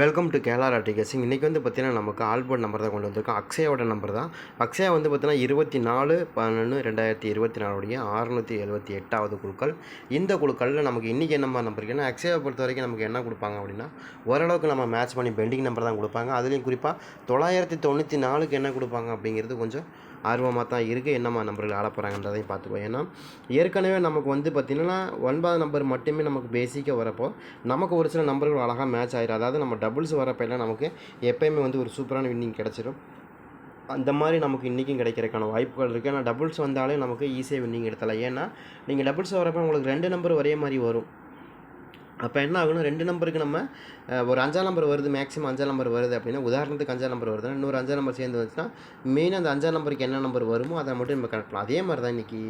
Welcome to Kerala ராட்டி கேசிங் இன்றைக்கி வந்து பார்த்தீங்கன்னா நமக்கு ஆல்போர்ட் நம்பர் தான் கொண்டு வந்திருக்கோம் அக்ஷயாவோட நம்பர் தான். அக்ஷயா வந்து பார்த்தீங்கன்னா இருபத்தி நாலு பன்னெண்டு ரெண்டாயிரத்தி இருபத்தி நாலுடைய அறுநூற்றி எழுபத்தி எட்டாவது குழுக்கள். இந்த குழுக்களில் நமக்கு இன்றைக்கி என்னம்மா நம்பர் இருக்குன்னா அக்ஷயாவை பொறுத்த வரைக்கும் நமக்கு என்ன கொடுப்பாங்க அப்படின்னா ஓரளவுக்கு நம்ம மேட்ச் பண்ணி பெண்டிங் நம்பர் தான் கொடுப்பாங்க. அதுலேயும் குறிப்பாக தொள்ளாயிரத்தி தொண்ணூற்றி நாலுக்கு என்ன கொடுப்பாங்க அப்படிங்கிறது கொஞ்சம் ஆர்வமாக தான் இருக்குது என்னம்மா நம்பர்கள் ஆட போகிறாங்கன்றதையும் பார்த்துக்குவோம். ஏன்னா ஏற்கனவே நமக்கு வந்து பார்த்திங்கன்னா ஒன்பது நம்பர் மட்டுமே நமக்கு பேசிக்காக வரப்போ நமக்கு ஒரு சில நம்பர்கள் அழகாக மேட்ச் ஆகிடும் அதாவது நம்ம டபுள்ஸ் வரப்போ எல்லாம் நமக்கு எப்போயுமே வந்து ஒரு சூப்பரான வின்னிங் கிடச்சிடும் அந்த மாதிரி நமக்கு இன்றைக்கும் கிடைக்கிறதுக்கான வாய்ப்புகள் இருக்குது ஆனால் டபுள்ஸ் வந்தாலே நமக்கு ஈஸியாக வின்னிங் எடுத்தலாம் ஏன்னா நீங்கள் டபுள்ஸ் வரப்போ உங்களுக்கு ரெண்டு நம்பர் ஒரே மாதிரி வரும். அப்போ என்ன ஆகணும் ரெண்டு நம்பருக்கு நம்ம ஒரு அஞ்சாம் நம்பர் வருது மேக்ஸிமம் அஞ்சாம் நம்பர் வருது அப்படின்னா உதாரணத்துக்கு அஞ்சாம் நம்பர் வருதுன்னா இன்னொரு அஞ்சாம் நம்பர் சேர்ந்து வந்துச்சுன்னா மெயினாக அந்த அஞ்சாம் நம்பருக்கு என்ன நம்பர் வருமோ அதை மட்டும் நம்ம கனெக்ட் பண்ணலாம் அதே மாதிரி தான் இன்றைக்கி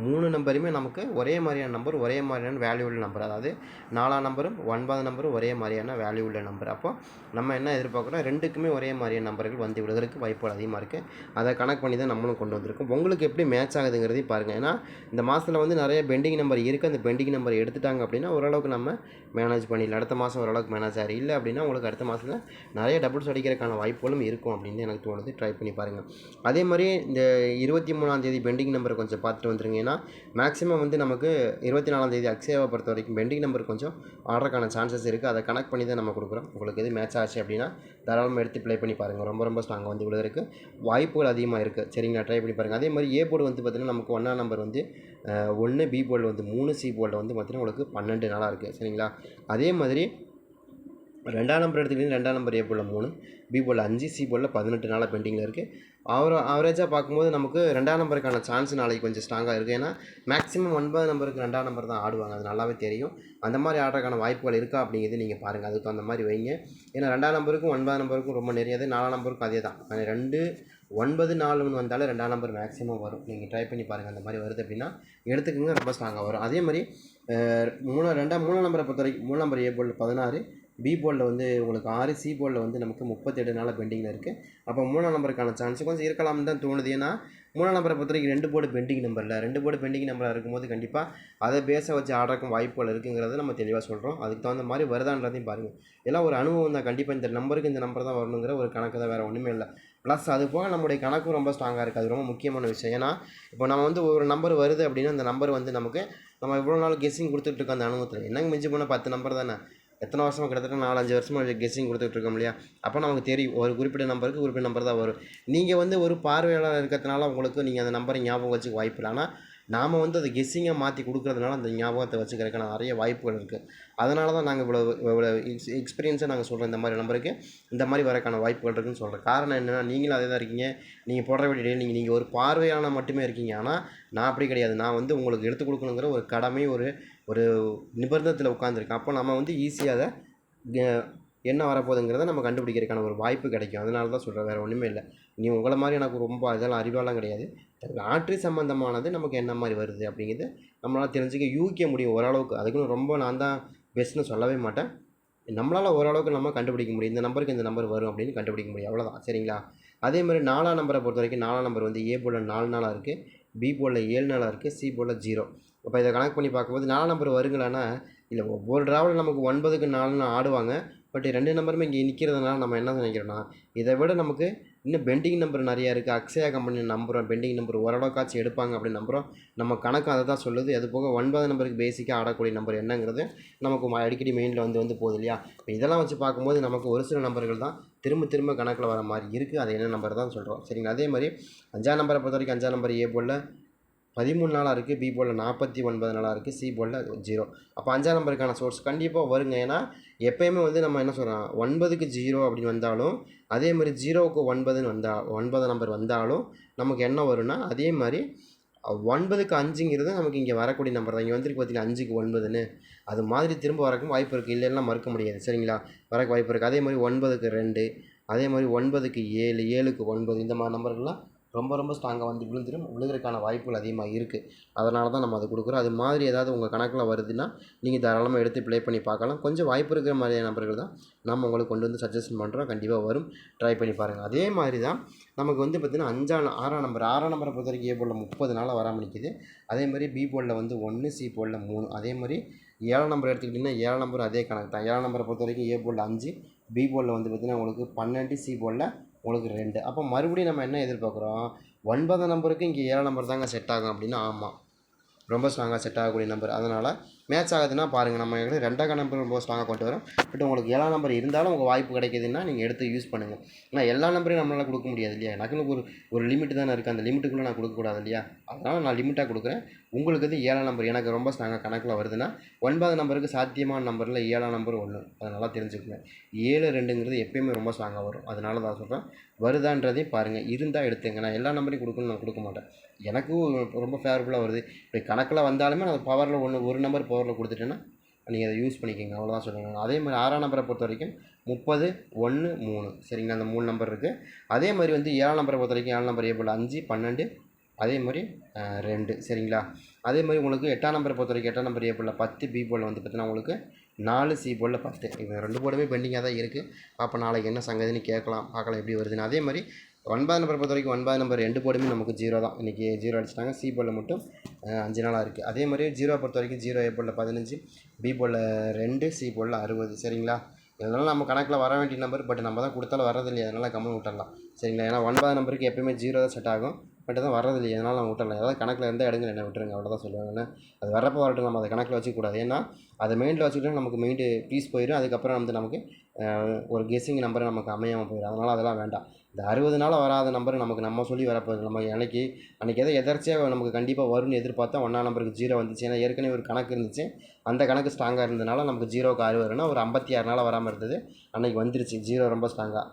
மூணு நம்பருமே நமக்கு ஒரே மாதிரியான நம்பர் ஒரே மாதிரியான வேல்யூ உள்ள நம்பர் அதாவது நாலாம் நம்பரும் ஒன்பது நம்பரும் ஒரே மாதிரியான வேல்யூ உள்ள நம்பர் அப்போ நம்ம என்ன எதிர்பார்க்குறோம் ரெண்டுக்குமே ஒரே மாதிரியான நம்பர்கள் வந்து விடுவதற்கு வாய்ப்புகள் அதிகமாக இருக்குது அதை கனெக்ட் பண்ணி தான் நம்மளும் கொண்டு வந்திருக்கோம். உங்களுக்கு எப்படி மேட்ச் ஆகுதுங்கிறதையும் பாருங்கள் ஏன்னா இந்த மாதத்தில் வந்து நிறைய பெண்டிங் நம்பர் இருக்குது அந்த பெண்டிங் நம்பர் எடுத்துட்டாங்க அப்படின்னா ஓரளவுக்கு நம்ம மேனேஜ் பண்ணிடலாம் அடுத்த மாதம் ஓரளவுக்கு மேனேஜ் ஆகிரு இல்லை அப்படின்னா உங்களுக்கு அடுத்த மாதத்தில் நிறைய டபுள்ஸ் அடிக்கிறதுக்கான வாய்ப்புகளும் இருக்கும் அப்படின்னு எனக்கு தோணுது. ட்ரை பண்ணி பாருங்கள் அதே மாதிரி இந்த இருபத்தி மூணாந்தேதி பெண்டிங் நம்பர் கொஞ்சம் பார்த்துட்டு வந்துருங்க. ஏன்னா மேக்ஸிமம் வந்து நமக்கு இருபத்தி நாலாந்தேதி அக்ஸேவை பொறுத்த வரைக்கும் பெண்டிங் நம்பர் கொஞ்சம் ஆர்டருக்கான சான்சஸ் இருக்குது அதை கனெக்ட் பண்ணி தான் நம்ம கொடுக்குறோம். உங்களுக்கு எது மேட்ச் ஆச்சு அப்படின்னா தாராளமாக எடுத்து ப்ளே பண்ணி பாருங்கள் ரொம்ப ரொம்ப ஸ்ட்ராங்காக வந்து விழுகிறதுக்கு வாய்ப்புகள் அதிகமாக இருக்குது சரிங்களா? ட்ரை பண்ணி பாருங்கள் அதே மாதிரி ஏ போர்டு வந்து பார்த்திங்கன்னா நமக்கு ஒன்றாம் நம்பர் வந்து ஒன்று பி போர்டில் வந்து மூணு சி போர்டில் வந்து பார்த்திங்கன்னா உங்களுக்கு பன்னெண்டு நாளாக இருக்குது சரிங்களா? அதே மாதிரி ரெண்டாம் நம்பர் எடுத்துக்கிட்டிங்கன்னா ரெண்டாம் நம்பர் ஏ போல் மூணு பி போல் அஞ்சு சி போல் பதினெட்டு நாளாக பெண்டிங்கில் இருக்குது அவர் ஆவரேஜாக பார்க்கும்போது நமக்கு ரெண்டாம் நம்பருக்கான சான்ஸ் நாளைக்கு கொஞ்சம் ஸ்ட்ராங்காக இருக்குது ஏன்னா மேக்ஸிமம் ஒன்பது நம்பருக்கு ரெண்டாம் நம்பர் தான் ஆடுவாங்க. அது நல்லாவே தெரியும். அந்த மாதிரி ஆடுறதுக்கான வாய்ப்புகள் இருக்கா அப்படிங்கிறது நீங்கள் பாருங்கள் அதுக்கு அந்த மாதிரி வைங்க. ஏன்னா ரெண்டாம் நம்பருக்கும் ஒன்பதாம் நம்பருக்கும் ரொம்ப நிறையது நாலாம் நம்பருக்கும் அதே தான். ரெண்டு ஒன்பது நாலுன்னு வந்தாலே ரெண்டாம் நம்பர் மேக்ஸிமம் வரும். நீங்கள் ட்ரை பண்ணி பாருங்கள் அந்த மாதிரி வருது அப்படின்னா எடுத்துக்கோங்க ரொம்ப ஸ்ட்ராங்காக வரும். அதே மாதிரி மூணு ரெண்டாம் மூணாம் நம்பரை பொறுத்த வரைக்கும் மூணு நம்பர் ஏ போல் பதினாறு பி போர்டில் வந்து உங்களுக்கு ஆறு சி போர்டில் வந்து நமக்கு முப்பத்தெட்டு நாள் பெண்டிங்கில் இருக்குது அப்போ மூணாம் நம்பருக்கான சான்ஸ் கொஞ்சம் இருக்கலாம்னு தான் தோணுது. ஏன்னா மூணாம் நம்பரை பொறுத்த வரைக்கும் ரெண்டு போர்டு பெண்டிங் நம்பரில் ரெண்டு போர்டு பெண்டிங் நம்பராக இருக்கும்போது கண்டிப்பாக அதை பேச வச்சு ஆடுறக்கும் வாய்ப்புகள் இருக்குங்கிறத நம்ம தெளிவாக சொல்கிறோம் அதுக்கு தகுந்த மாதிரி வருதான்றதையும் பாருங்கள் எல்லாம் ஒரு அனுபவம் தான். கண்டிப்பாக இந்த நம்பருக்கு இந்த நம்பர் தான் வரணுங்கிற ஒரு கணக்கு தான் வேறு ஒன்றுமே இல்லை. ப்ளஸ் அது போக நம்முடைய கணக்கும் ரொம்ப ஸ்ட்ராங்காக இருக்குது அது ரொம்ப முக்கியமான விஷயம். ஏன்னா இப்போ நம்ம வந்து ஒரு நம்பர் வருது அப்படின்னா அந்த நம்பர் வந்து நமக்கு நம்ம இவ்வளோ நாள் கெஸ்ஸிங் கொடுத்துட்டு இருக்கோம் அந்த அனுபவத்தில். என்னங்க மிஞ்சி போனால் பத்து நம்பர் தானே? எத்தனை வருஷமாக கிட்டத்தட்ட நாலஞ்சு வருஷமாக கெஸ்ஸிங் கொடுத்துட்டு இருக்கோம் இல்லையா? அப்போ நமக்கு தெரியும். ஒரு குறிப்பிட்ட நம்பருக்கு குறிப்பிட்ட நம்பர் தான் வரும். நீங்கள் வந்து ஒரு பார்வையாளர் இருக்கிறதுனால உங்களுக்கு நீங்கள் அந்த நம்பரை ஞாபகம் வச்சுக்க வாய்ப்பு இல்லை. ஆனால் நாம் வந்து அதை கெஸ்ஸிங்காக மாற்றி கொடுக்குறதுனால அந்த ஞாபகத்தை வச்சுக்கிறதுக்கான நிறைய வாய்ப்புகள் இருக்குது அதனால தான் நாங்கள் இவ்வளோ இவ்வளோ எக்ஸ்பீரியன்ஸாக நாங்கள் சொல்கிறோம் இந்த மாதிரி நம்பருக்கு இந்த மாதிரி வரக்கான வாய்ப்புகள் இருக்குன்னு சொல்கிறேன் காரணம் என்னென்னா நீங்களும் அதே தான் இருக்கீங்க. நீங்கள் போடுற வேண்டிய நீங்கள் நீங்கள் ஒரு பார்வையான மட்டுமே இருக்கீங்க. ஆனால் நான் அப்படி கிடையாது. நான் வந்து உங்களுக்கு எடுத்து கொடுக்கணுங்கிற ஒரு கடமை ஒரு ஒரு நிபந்தத்தில் உட்காந்துருக்கேன் அப்போ நம்ம வந்து ஈஸியாக அதை என்ன வரப்போகுதுங்கிறத நம்ம கண்டுபிடிக்கிறதுக்கான ஒரு வாய்ப்பு கிடைக்கும். அதனால தான் சொல்கிறேன் வேறு ஒன்றுமே இல்லை. நீ உங்களை மாதிரி எனக்கு ரொம்ப இதெல்லாம் அறிவாலாம் கிடையாது. லாட்ரி சம்மந்தமானது நமக்கு என்ன மாதிரி வருது அப்படிங்கிறது நம்மளால் தெரிஞ்சுக்க யூகிக்க முடியும் ஓரளவுக்கு. அதுக்குன்னு ரொம்ப நான் தான் பெஸ்ட்னு சொல்லவே மாட்டேன். நம்மளால் ஓரளவுக்கு நம்ம கண்டுபிடிக்க முடியும். இந்த நம்பருக்கு இந்த நம்பர் வரும் அப்படின்னு கண்டுபிடிக்க முடியும். அவ்வளோதான் சரிங்களா? அதே மாதிரி நாலாம் நம்பரை பொறுத்த வரைக்கும் நாலாம் நம்பர் வந்து ஏ போல் நாலு நாளாக இருக்குது பி போல் ஏழு நாளாக இருக்குது சி போல் ஜீரோ அப்போ இதை கணக்கு பண்ணி பார்க்கும்போது நாலாம் நம்பர் வருங்களான்னா இல்லை ஒவ்வொரு டிராவல் நமக்கு ஒன்பதுக்கு நாலுன்னு ஆடுவாங்க. பட் ரெண்டு நம்பருமே இங்கே நிற்கிறதுனால நம்ம என்ன நினைக்கிறோன்னா இதை விட நமக்கு இன்னும் பெண்டிங் நம்பர் நிறையா இருக்குது அக்ஷயா கம்பெனி நம்புகிறோம் பெண்டிங் நம்பர் ஓரளவுக்காச்சும் எடுப்பாங்க அப்படின்னு நம்புகிறோம் நம்ம கணக்கு அதை தான் சொல்லுது. அது போக ஒன்பது நம்பருக்கு பேசிக்காக ஆடக்கூடிய நம்பர் என்னங்கிறது நமக்கு அடிக்கடி மெயினில் வந்து வந்து போகுது இல்லையா? இப்போ இதெல்லாம் வச்சு பார்க்கும்போது நமக்கு ஒரு சில நம்பர்கள் தான் திரும்ப திரும்ப கணக்கில் வர மாதிரி இருக்குது அது என்ன நம்பர் தான் சொல்கிறோம் சரிங்களா? அதே மாதிரி அஞ்சாம் நம்பரை பொறுத்த வரைக்கும் அஞ்சாம் நம்பர் ஏ போல் பதிமூணு நாளாக இருக்குது பி போலில் நாற்பத்தி ஒன்பது நாளாக இருக்குது சி போலில் ஜீரோ அப்போ அஞ்சாம் நம்பருக்கான சோர்ஸ் கண்டிப்பாக வருங்க. ஏன்னா எப்போயுமே வந்து நம்ம என்ன சொல்கிறோம் ஒன்பதுக்கு ஜீரோ அப்படின்னு வந்தாலும் அதே மாதிரி ஜீரோவுக்கு ஒன்பதுன்னு வந்தால் ஒன்பது நம்பர் வந்தாலும் நமக்கு என்ன வரும்னா அதே மாதிரி ஒன்பதுக்கு அஞ்சுங்கிறது நமக்கு இங்கே வரக்கூடிய நம்பர் தான். இங்கே வந்துருக்கு பார்த்தீங்கன்னா அஞ்சுக்கு ஒன்பதுன்னு. அது மாதிரி திரும்ப வரக்கும் வாய்ப்பு இருக்குது இல்லைன்னா மறுக்க முடியாது. சரிங்களா? வரக்கு வாய்ப்பு இருக்குது அதே மாதிரி ஒன்பதுக்கு ரெண்டு அதே மாதிரி ஒன்பதுக்கு ஏழு ஏழுக்கு ஒன்பது இந்த மாதிரி நம்பர்கள்லாம் ரொம்ப ரொம்ப ஸ்ட்ராங்காக வந்து விழுந்துடும் விழுகிறதுக்கான வாய்ப்புகள் அதிகமாக இருக்குது அதனால தான் நம்ம அதை கொடுக்குறோம். அது மாதிரி ஏதாவது உங்கள் கணக்கில் வருதுன்னா நீங்கள் தாராளமாக எடுத்து ப்ளே பண்ணி பார்க்கலாம். கொஞ்சம் வாய்ப்பு இருக்கிற மாதிரியான நபர்கள் தான் நம்ம உங்களுக்கு கொண்டு வந்து சஜஷன் பண்ணுறோம் கண்டிப்பாக வரும். ட்ரை பண்ணி பாருங்கள் அதே மாதிரி தான் நமக்கு வந்து பார்த்திங்கன்னா அஞ்சாம் ஆறாம் நம்பர் ஆறாம் நம்பரை பொறுத்த வரைக்கும் ஏ போர்டில் முப்பது நாளாக வராமல் நிற்கிது அதே மாதிரி பி போலில் வந்து ஒன்று சி போலில் மூணு. அதே மாதிரி ஏழாம் நம்பர் எடுத்துக்கிட்டிங்கன்னா ஏழாம் நம்பர் அதே கணக்கு தான். ஏழாம் நம்பரை பொறுத்த வரைக்கும் ஏ போலில் அஞ்சு பி போலில் வந்து பார்த்திங்கன்னா உங்களுக்கு பன்னெண்டு சி போலில் உங்களுக்கு ரெண்டு. அப்போ மறுபடியும் நம்ம என்ன எதிர்பார்க்குறோம்? ஒன்பதாம் நம்பருக்கு இங்கே ஏழாம் நம்பர் தாங்க செட் ஆகும் அப்படின்னா ஆமாம் ரொம்ப ஸ்ட்ராங்காக செட் ஆகக்கூடிய நம்பர் அதனால் மேட்ச் ஆகுதுன்னா பாருங்கள் நம்ம எங்களுக்கு ரெண்டாக நம்பர் ரொம்ப ஸ்ட்ராங்காக கொண்டு வரோம். பட் உங்களுக்கு ஏழாம் நம்பர் இருந்தாலும் உங்கள் வாய்ப்பு கிடைக்குதுன்னா நீங்கள் எடுத்து யூஸ் பண்ணுங்கள் ஏன்னா எல்லா நம்பரையும் நம்மளால் கொடுக்க முடியாது இல்லையா? எனக்குன்னு ஒரு ஒரு லிமிட் தானே இருக்குது அந்த லிமிட்டுக்குள்ளே நான் கொடுக்கக்கூடாது இல்லையா? அதனால் நான் லிமிட்டாக கொடுக்குறேன். உங்களுக்கு இது ஏழாம் நம்பர் எனக்கு ரொம்ப ஸ்ட்ராங்காக கணக்கில் வருதுன்னா ஒன்பது நம்பருக்கு சாத்தியமான நம்பரில் ஏழாம் நம்பர் ஒன்று அதை நல்லா தெரிஞ்சுக்கோங்க. ஏழு ரெண்டுங்கிறது எப்பயுமே ரொம்ப ஸ்ட்ராங்காக வரும். அதனால தான் சொல்கிறேன் வருதான்றதையும் பாருங்கள் இருந்தால் எடுத்துங்க. நான் எல்லா நம்பரையும் கொடுக்கணும்னு நான் கொடுக்க மாட்டேன். எனக்கும் ரொம்ப ஃபேவரபுளாக வருது. இப்படி கணக்கில் வந்தாலுமே நான் பவரில் ஒன்று ஒரு நம்பர் பவரில் கொடுத்துட்டேன்னா நீங்கள் அதை யூஸ் பண்ணிக்கோங்க. அவ்வளோதான் சொல்லுங்கள் அதே மாதிரி ஆறாம் நம்பரை பொறுத்த வரைக்கும் முப்பது ஒன்று மூணு. சரிங்களா? அந்த மூணு நம்பர் இருக்குது அதே மாதிரி வந்து ஏழாம் நம்பரை பொறுத்த வரைக்கும் ஏழாம் நம்பர் ஏபிள் அஞ்சு பன்னெண்டு அதே மாதிரி ரெண்டு. சரிங்களா? அதே மாதிரி உங்களுக்கு எட்டாம் நம்பரை பொறுத்த வரைக்கும் எட்டாம் நம்பர் ஏபிளில் பத்து பி போர்டில் வந்து பார்த்தீங்கன்னா உங்களுக்கு நாலு சி போலில் பத்து. இது ரெண்டு போர்டுமே பெண்டிங்காக தான் இருக்குது அப்போ நாளைக்கு என்ன சங்கதின்னு கேட்கலாம். பார்க்கலாம் எப்படி வருதுன்னு. அதே மாதிரி ஒன்பது நம்பர் பொறுத்த வரைக்கும் ஒன்பது நம்பர் ரெண்டு போர்டுமே நமக்கு ஜீரோ தான். இன்றைக்கி ஜீரோ அடிச்சிட்டாங்க. சி போர்டில் மட்டும் அஞ்சு நாளாக இருக்குது அதே மாதிரி ஜீரோ பொறுத்த வரைக்கும் ஜீரோ ஏ போர்டில் பதினஞ்சு பி போர்டில் ரெண்டு சி போர்டில் அறுபது. சரிங்களா? இதனால் நம்ம கணக்கில் வர வேண்டிய நம்பர் பட் நம்ம தான் கொடுத்தாலும் வரது இல்லையா அதனால் கம்மல் விட்டுடலாம் சரிங்களா? ஏன்னா ஒன்பது நம்பருக்கு எப்பயுமே ஜீரோ தான் செட் ஆகும். பட் அதான் வரது இல்லையா அதனால் நம்ம விட்டுடலாம் ஏதாவது கணக்கில் இருந்தால் இடங்கள் என்ன விட்டுருங்க. அவ்வளோதான் சொல்லுவாங்க ஏன்னா அது வரப்போ வரட்டும். நம்ம அதை கணக்கில் வச்சுக்கூடாது ஏன்னா அதை மெயினில் வச்சுக்கிட்டு நமக்கு மெயின் பீஸ் போயிடும் அதுக்கப்புறம் வந்து நமக்கு ஒரு கெஸ்ஸிங் நம்பர் நமக்கு அமையாமல் போயிடும் அதனால் அதெல்லாம் வேண்டாம். இந்த அறுபது நாள் வராத நம்பர் நமக்கு நம்ம சொல்லி வரப்போகுது நம்ம அன்னைக்கு அன்றைக்கி எதை எதர்ச்சியாக நமக்கு கண்டிப்பாக வரும்னு எதிர்பார்த்தா ஒன்றாம் நம்பருக்கு ஜீரோ வந்துச்சு. ஏன்னா ஏற்கனவே ஒரு கணக்கு இருந்துச்சு. அந்த கணக்கு ஸ்ட்ராங்காக இருந்ததுனால நமக்கு ஜீரோக்கு அறுபதுனா ஒரு ஐம்பத்தி ஆறு நாள் வராமல் இருந்தது. அன்றைக்கி வந்துருச்சு. ஜீரோ ரொம்ப ஸ்ட்ராங்காக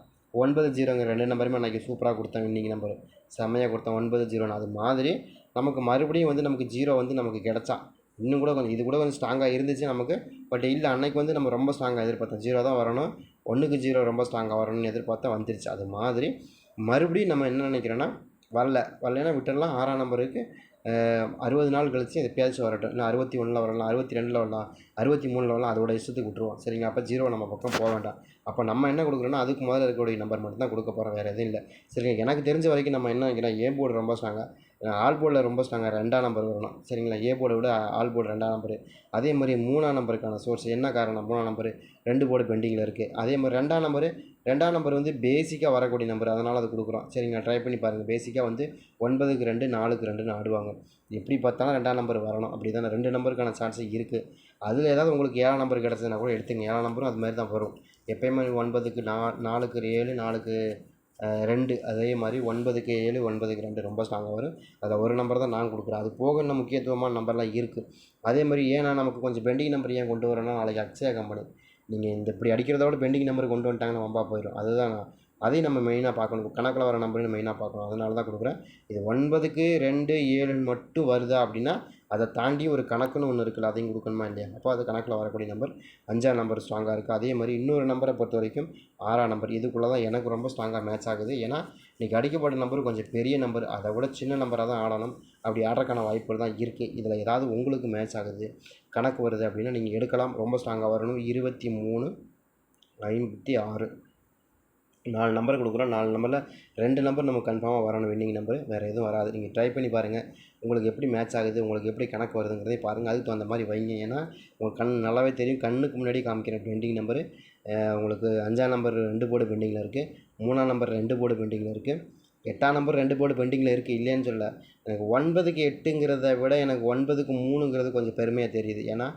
ஒன்பது ஜீரோங்க ரெண்டு நம்பருமே அன்றைக்கி சூப்பராக கொடுத்தேன் இன்றைக்கி நம்பர். செம்மையாக கொடுத்தேன். ஒன்பது ஜீரோன்னு. அது மாதிரி நமக்கு மறுபடியும் வந்து நமக்கு ஜீரோ வந்து நமக்கு கிடச்சா இன்னும் கூட கொஞ்சம் இது கூட கொஞ்சம் ஸ்ட்ராங்காக இருந்துச்சு நமக்கு. பட் இல்லை அன்னைக்கு வந்து நம்ம ரொம்ப ஸ்ட்ராங்காக எதிர்பார்த்தோம். ஜீரோ தான் வரணும். ஒன்றுக்கு ஜீரோ ரொம்ப ஸ்ட்ராங்காக வரணும்னு எதிர்பார்த்தா வந்துருச்சு. அது மாதிரி மறுபடியும் நம்ம என்ன நினைக்கிறோன்னா வரல. வரலைன்னா விட்டுடலாம். ஆறாம் நம்பருக்கு அறுபது நாள் கழிச்சு எப்பயாச்சும் வரட்டும். இல்லை அறுபத்தி ஒன்றில் வரலாம் அறுபத்தி ரெண்டில் வரலாம் அறுபத்தி மூணில் வரலாம் அதோட இஷ்டத்துக்கு விட்ருவோம் சரிங்க அப்போ ஜீரோ நம்ம பக்கம் போக வேண்டாம். அப்போ நம்ம என்ன கொடுக்குறோன்னா அதுக்கு முதல்ல இருக்கக்கூடிய நம்பர் மட்டும் தான் கொடுக்க போகிறோம் வேறு எதுவும் இல்லை. சரிங்க எனக்கு தெரிஞ்ச வரைக்கும் நம்ம என்ன நினைக்கிறோம் ஏ போர்டு ரொம்ப ஸ்ட்ராங்காக ஆல் போர்டில் ரொம்ப ஸ்ட்ராங்காக ரெண்டாம் நம்பர் வரணும். சரிங்களா? ஏ போர்டை விட ஆல் போர்டு ரெண்டாம் நம்பர் அதே மாதிரி மூணாம் நம்பருக்கான சோர்ஸ் என்ன காரணம்? மூணாம் நம்பர் ரெண்டு போர்டு பெண்டிங்கில் இருக்குது அதே மாதிரி ரெண்டாம் நம்பர் ரெண்டாம் நம்பர் வந்து பேசிக்காக வரக்கூடிய நம்பர் அதனால் அது கொடுக்குறோம். சரிங்களா? ட்ரை பண்ணி பாருங்கள் பேசிக்காக வந்து ஒன்பதுக்கு ரெண்டு நாலுக்கு ரெண்டுன்னு ஆடுவாங்க. எப்படி பார்த்தாலும் ரெண்டாம் நம்பர் வரணும். அப்படி தானே ரெண்டு நம்பருக்கான சான்ஸ் இருக்குது அதில் ஏதாவது உங்களுக்கு ஏழாம் நம்பர் கிடச்சதுன்னா கூட எடுத்துங்க ஏழாம் நம்பரும் அது மாதிரி தான் வரும். எப்பயுமே ஒன்பதுக்கு நா நாலுக்கு ஏழு நாலுக்கு ரெண்டு. அதே மாதிரி ஒன்பதுக்கு ஏழு ஒன்பதுக்கு ரெண்டு ரொம்ப ஸ்ட்ராங்காக வரும். அதில் ஒரு நம்பர் தான் நான் கொடுக்குறேன். அது போக இன்னும் முக்கியத்துவமான நம்பர்லாம் இருக்குது அதே மாதிரி ஏன்னா நமக்கு கொஞ்சம் பெண்டிங் நம்பர் ஏன் கொண்டு வரேன்னா நாளைக்கு அக்ஷயா கம்பெனி நீங்கள் இந்த இப்படி அடிக்கிறதோட பெண்டிங் நம்பர் கொண்டு வந்துட்டாங்கன்னா வம்பா போயிடும். அதுதான் அதையும் நம்ம மெயினாக பார்க்கணும். கணக்கில் வர நம்பரையும் மெயினாக பார்க்கணும். அதனால தான் கொடுக்குறேன். இது ஒன்பதுக்கு ரெண்டு ஏழுன்னு மட்டும் வருதா அப்படின்னா அதை தாண்டி ஒரு கணக்குன்னு ஒன்று இருக்குல்ல அதையும் கொடுக்கணுமா இல்லையா? அப்போ அது கணக்கில் வரக்கூடிய நம்பர் அஞ்சாம் நம்பர் ஸ்ட்ராங்காக இருக்குது அதே மாதிரி இன்னொரு நம்பரை பொறுத்த வரைக்கும் ஆறாம் நம்பர் இதுக்குள்ளே தான் எனக்கு ரொம்ப ஸ்ட்ராங்காக மேட்ச் ஆகுது. ஏன்னா இன்றைக்கி அடிக்கப்பட்ட நம்பர் கொஞ்சம் பெரிய நம்பர் அதை விட சின்ன நம்பராக தான் ஆடணும். அப்படி ஆடுறதுக்கான வாய்ப்புகள் தான் இருக்குது இதில் ஏதாவது உங்களுக்கு மேட்ச் ஆகுது கணக்கு வருது அப்படின்னா நீங்கள் எடுக்கலாம். ரொம்ப ஸ்ட்ராங்காக வரணும். இருபத்தி மூணு ஐம்பத்தி ஆறு நாலு நம்பர் கொடுக்குறோம். நாலு நம்பரில் ரெண்டு நம்பர் நமக்கு கன்ஃபார்மாக வரணும். வின்னிங் நம்பர் வேறு எதுவும் வராது. நீங்கள் ட்ரை பண்ணி பாருங்கள் உங்களுக்கு எப்படி மேட்ச் ஆகுது உங்களுக்கு எப்படி கணக்கு வருதுங்கிறதை பாருங்கள் அதுக்கு தகுந்த மாதிரி வைங்க. ஏன்னா உங்களுக்கு கண் நல்லாவே தெரியும். கண்ணுக்கு முன்னாடி காமிக்கிற பெண்டிங் நம்பரு உங்களுக்கு அஞ்சாம் நம்பர் ரெண்டு போர்டு பெண்டிங்கில் இருக்குது மூணாம் நம்பர் ரெண்டு போர்டு பெண்டிங்கில் இருக்குது எட்டாம் நம்பர் ரெண்டு போர்டு பெண்டிங்கில் இருக்குது இல்லைன்னு சொல்ல எனக்கு ஒன்பதுக்கு எட்டுங்கிறத விட எனக்கு ஒன்பதுக்கு மூணுங்கிறது கொஞ்சம் பெருமையாக தெரியுது. ஏன்னா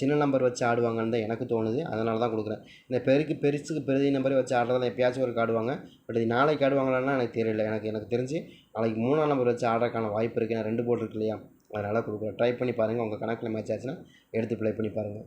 சின்ன நம்பர் வச்சு ஆடுவாங்கன்னு தான் எனக்கு தோணுது. அதனால தான் கொடுக்குறேன். இந்த பெருக்கு பெருசுக்கு பெரிய நம்பரே வச்சு ஆடுறதெல்லாம் எப்பயாச்சும் ஒரு ஆடுவாங்க பட் இது நாளைக்கு ஆடுவாங்களான்னா எனக்கு தெரியல. எனக்கு எனக்கு தெரிஞ்சு நாளைக்கு மூணாம் நம்பர் வச்சு ஆடுறதுக்கான வாய்ப்பு இருக்குது நான் ரெண்டு போர்டு இருக்கு இல்லையா? அதனால் கொடுக்குறேன். ட்ரை பண்ணி பாருங்கள் உங்கள் கணக்கில் மேட்ச் ஆச்சுன்னா எடுத்து ப்ளே பண்ணி பாருங்கள்